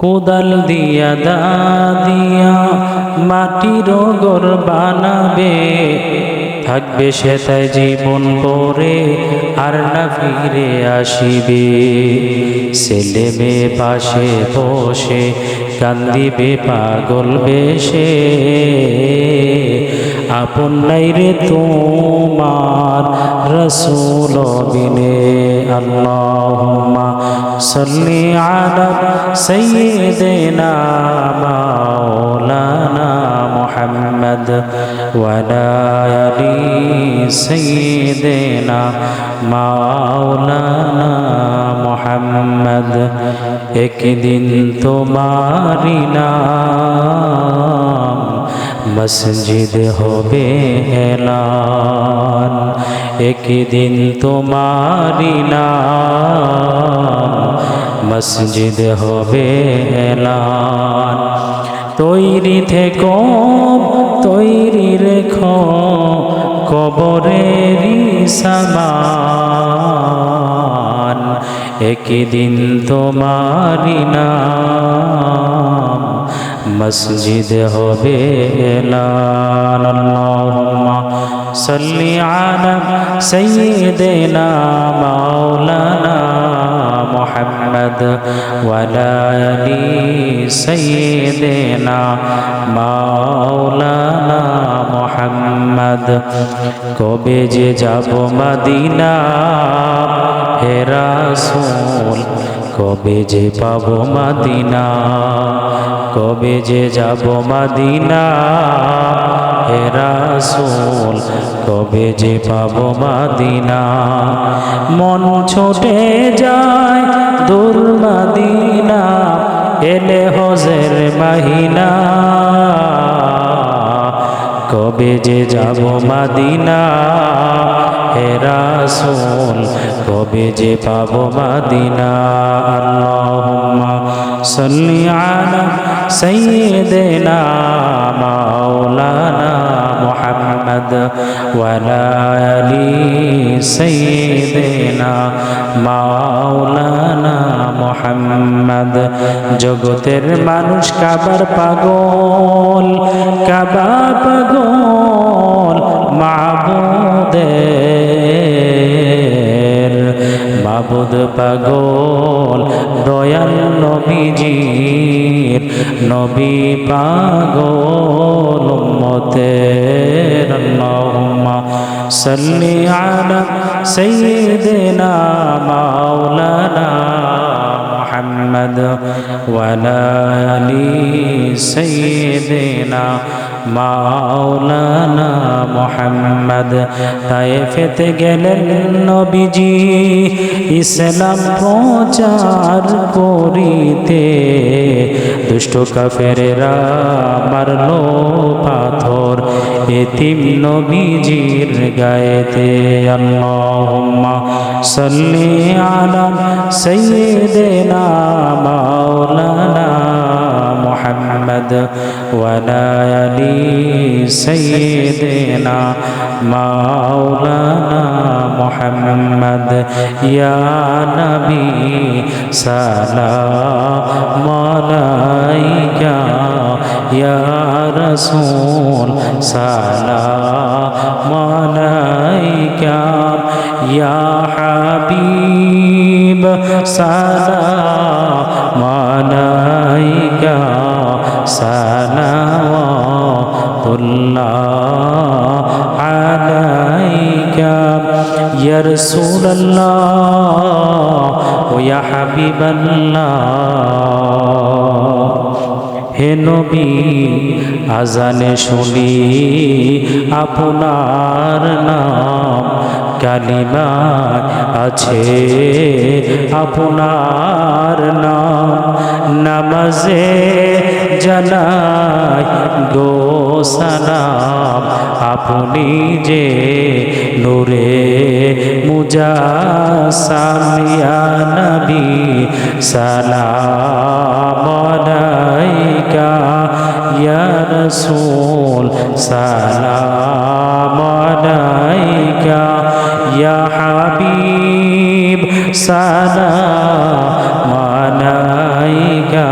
কোদাল দিয়া দা দিয়া মাটির গর বানাবে। থাকবে সে তাই জীবন পরে, আর না ফিরে আসিবে। ছেলে মেয়ে পাশে বসে, কান্দিবে পাগল বেশে। আপন নাই রে তোমার রসুল বিনে আল্লাহুম্মা সাল্লি আলা সাইয়্যিদিনা মাওলানা মুহাম্মদ ওয়া আলা আলি সাইয়্যিদিনা মাওলানা মুহাম্মদ। একদিন তোমারি নাম মসজিদ হবে এলান। একদিন তোমারি নাম। মসজিদ হবে এলান। তৈরি থেকো, তৈরি রেখো, কবরেরই সামান। একদিন তোমারি নাম। মসজিদ হবে সাল্লি আলা সাইয়্যিদিনা মাওলানা মুহাম্মদ ওয়া আলা আলি সাইয়্যিদিনা মাওলানা মুহাম্মদ। কবে যে যাব মদিনা হে রাসূল কবে যে পাব মদিনা? কবে যে যাব মদিনা? হে রাসূল, কবে যে পাব মদিনা? মন ছোটে যায় দূর মদিনা, এলে হজের মাহিনা। কবে যে যাব মদিনা? রাসূল কবে যে পাব মদিনা আল্লাহুম্মা সাল্লি আলা সাইয়্যিদিনা মাওলানা মুহাম্মদ মাওলানা মুহাম্মদ। জগতের মানুষ কাবার পাগল, কাবা পাগল মাবুদের মাবুদ পাগল দয়াল নবীজির নবী পাগল মতের আল্লাহুম্মা সাল্লি আলা সাইয়্যিদিনা মাওলানা محمد وعلى آل سيدنا মাওলানা মোহাম্মদ তায়েফেতে গেলেন নবীজি ইসলাম প্রচার করিতে দুষ্ট কাফেরেরা মারলো পাথর এতিম নবীজির গায়েতে আল্লাহুম্মা সাল্লি আলা সাইয়্যিদিনা মাওলানা মুহাম্মদ ওয়া আলা আলি সাইয়্যিদিনা মাওলানা يا نبي سلام عليك يا رسول سلام عليك يا حبيب سلام عليك صلوات الله ইয়ার সুরল্লা ওয়া ইয়া হাবিবাল্লাহ হে নবী, আজানে শুনি আপনার নাম কালিমা আছে আপনার নাম। নামাজে জানাই গো সালাম, আপনি যে নূরে মুজাসামিয়া নবী, সালাম আলাইকা, ইয়া রাসূল, সালাম আলাইকা, ইয়া হাবিব, সালাম আলাইকা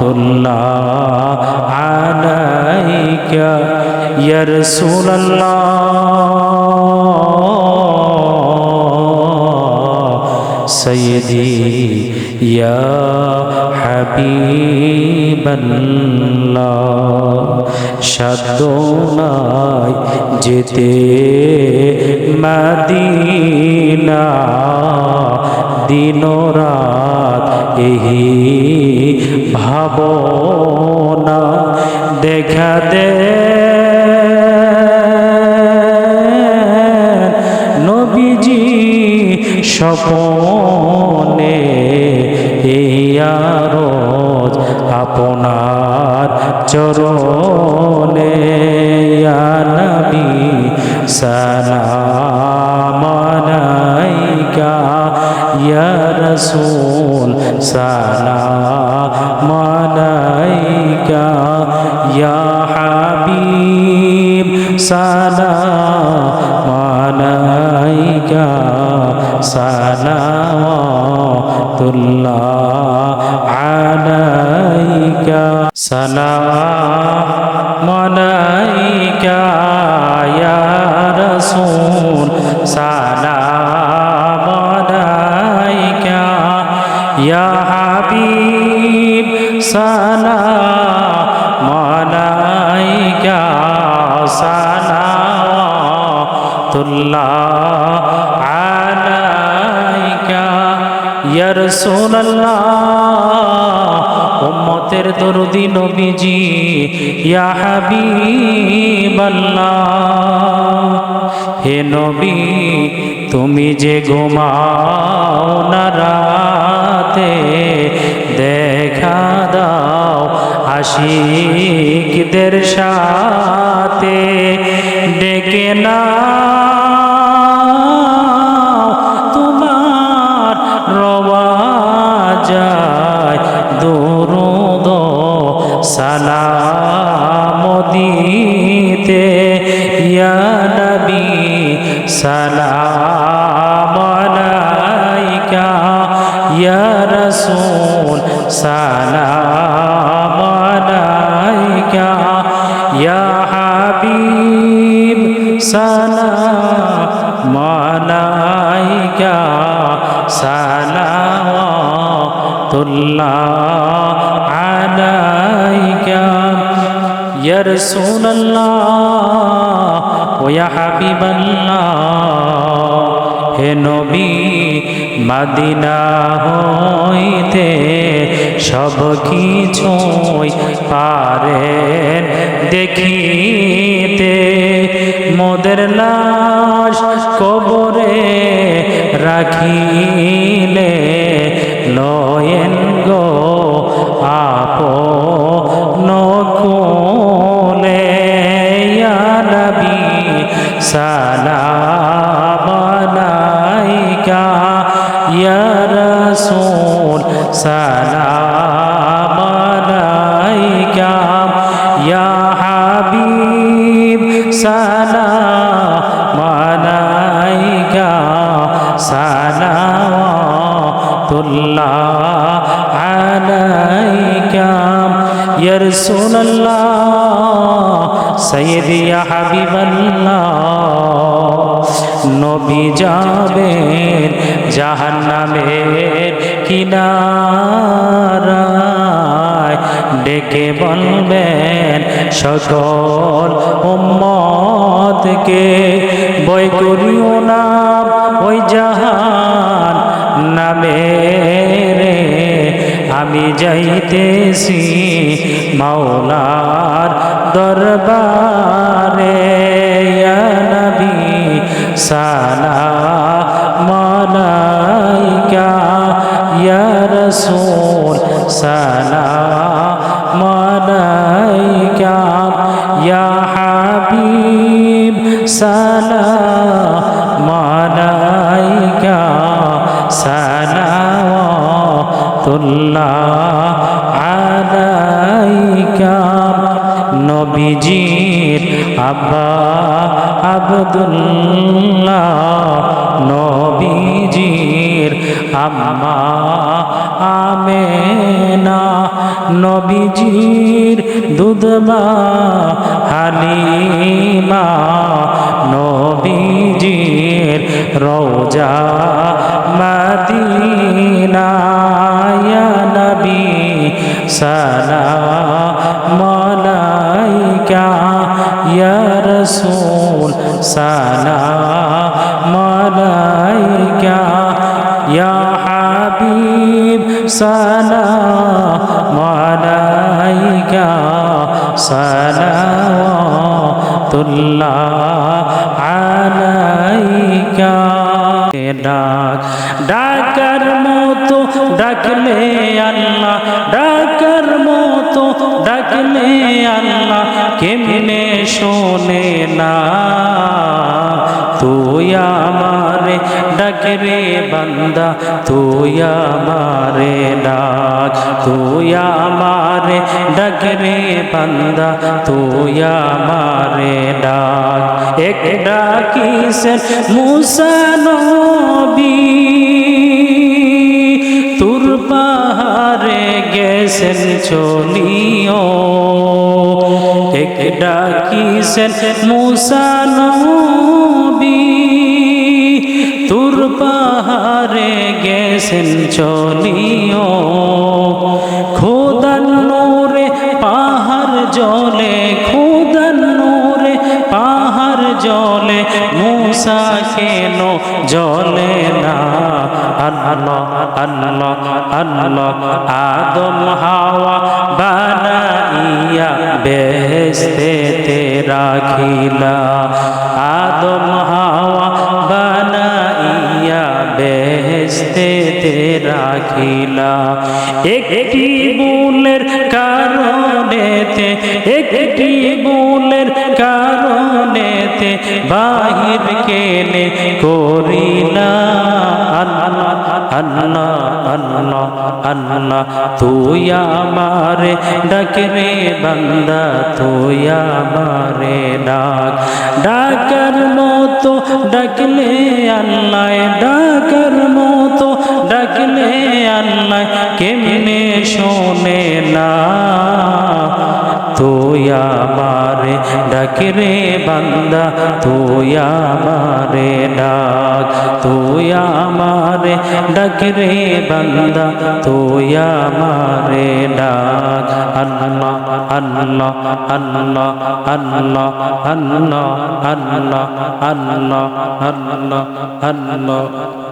রহমতুল্লাহ আলাইকা ইয়া রাসূলুল্লাহ সাইয়্যিদি ইয়া হাবিবাল্লাহ সাধ্য নাই যেতে মদিনা দিন রাত এই ভাবনা দেখা দে। নবীজি স্বপনে ইয়ারোজ আপনার চরণে। ইয়া নবী ইয়া রাসূল, সালাম আলাইকা। ইয়া হাবিব, সালাম আলাইকা। সালাওয়াতুল্লাহ আলাইকা। সালাম আলাইকা, ইয়া রাসূল, সালাম ইয়া হাবিব সালাম আলাইকা সালাওয়াতুল্লাহ আলাইকা। ইয়া রাসূলুল্লাহ, উম্মতের দরদি নবীজি, ইয়া হাবিবাল্লাহ। হে নবী, তুমি যে ঘুমাও না রাতে দেখা দাও আশিকদের সাথে ডেকে না তোমার রওয়া যায় আলাইকা সালাওয়াতুল্লাহ আলাইকা। ইয়া রাসূলুল্লাহ ও ইয়া হাবিবাল্লাহ। হে নবী, মাদিনা হইতে সব কিছুই পারেন দেখিতে। মোদের লাশ কবরে রাখিলে লয়েন গো আপ নকুলে নবী সালাম আলাইকা ইয়া রাসূল সালাম ইয়া হাবিবাল্লাহ নবী যাবেন জাহান্নামের কিনারায় ডেকে বলবেন সকল উম্মতকে বই করিও না। নামে রে, আমি যাইতেছি মাওলার দরবারে। নবী, সালাম আলাইকা। ইয়া রাসূল, সালাম আলাইকা। ইয়া হাবিব, সালাম আলাইকা। নবীজির আব্বা আব্দুল্লাহ নবীজির আম্মা নবীজির দুধমা হালিমা নবীজির রোজা মদিনা سلام عليك يا رسول سلام عليك يا حبيب سلام عليك صلوات الله عليك ডাক ডাকার মা ডাকলে আল্লাহ, ডাকার মতো ডাকলে আল্লাহ, কেমনে শোনে না? তুই আমারে ডাকরে বান্দা, তুই আমারে ডাক। তুই আমারে ডাকরে বান্দা, তুই আমারে ডাক। এক ডাকিসেন মুসা গেছেন চলিও। এক ডাকিসেন মুসা নবী, তুর পাহাড়ে গেছেন, চলিও। খোদান নূরে পাহাড় জলে খোদান নূরে পাহাড় জলে, মুসা কেন জলে না? আদম হাওয়া বানাইয়া বেহেস্তে তে রাখিলা। আদম হাওয়া বানাইয়া বেহেস্তে তে রাখিলা। একটি বুলের কারণেতে একটি বুলের কারণেতে বাহির কেনে করিলা আল্লাহ আল্লাহ, তুই আমারে ডাকরে বান্দা, তুই আমারে ডাক। ডাকার মতো ডাকলে আল্লাহ, ডাকার মতো ডাকলে আল্লাহ, কেমনে শোনে না? তুই আমারে ডাকরে বান্দা, তুই আমারে ডাক। তুই আমারে ডাকরে বান্দা, তুই আমারে ডাক। আল্লাহ আল্লাহ আল্লাহ আল্লাহ আল্লাহ আল্লাহ আল্লাহ আল্লাহ আল্লাহ।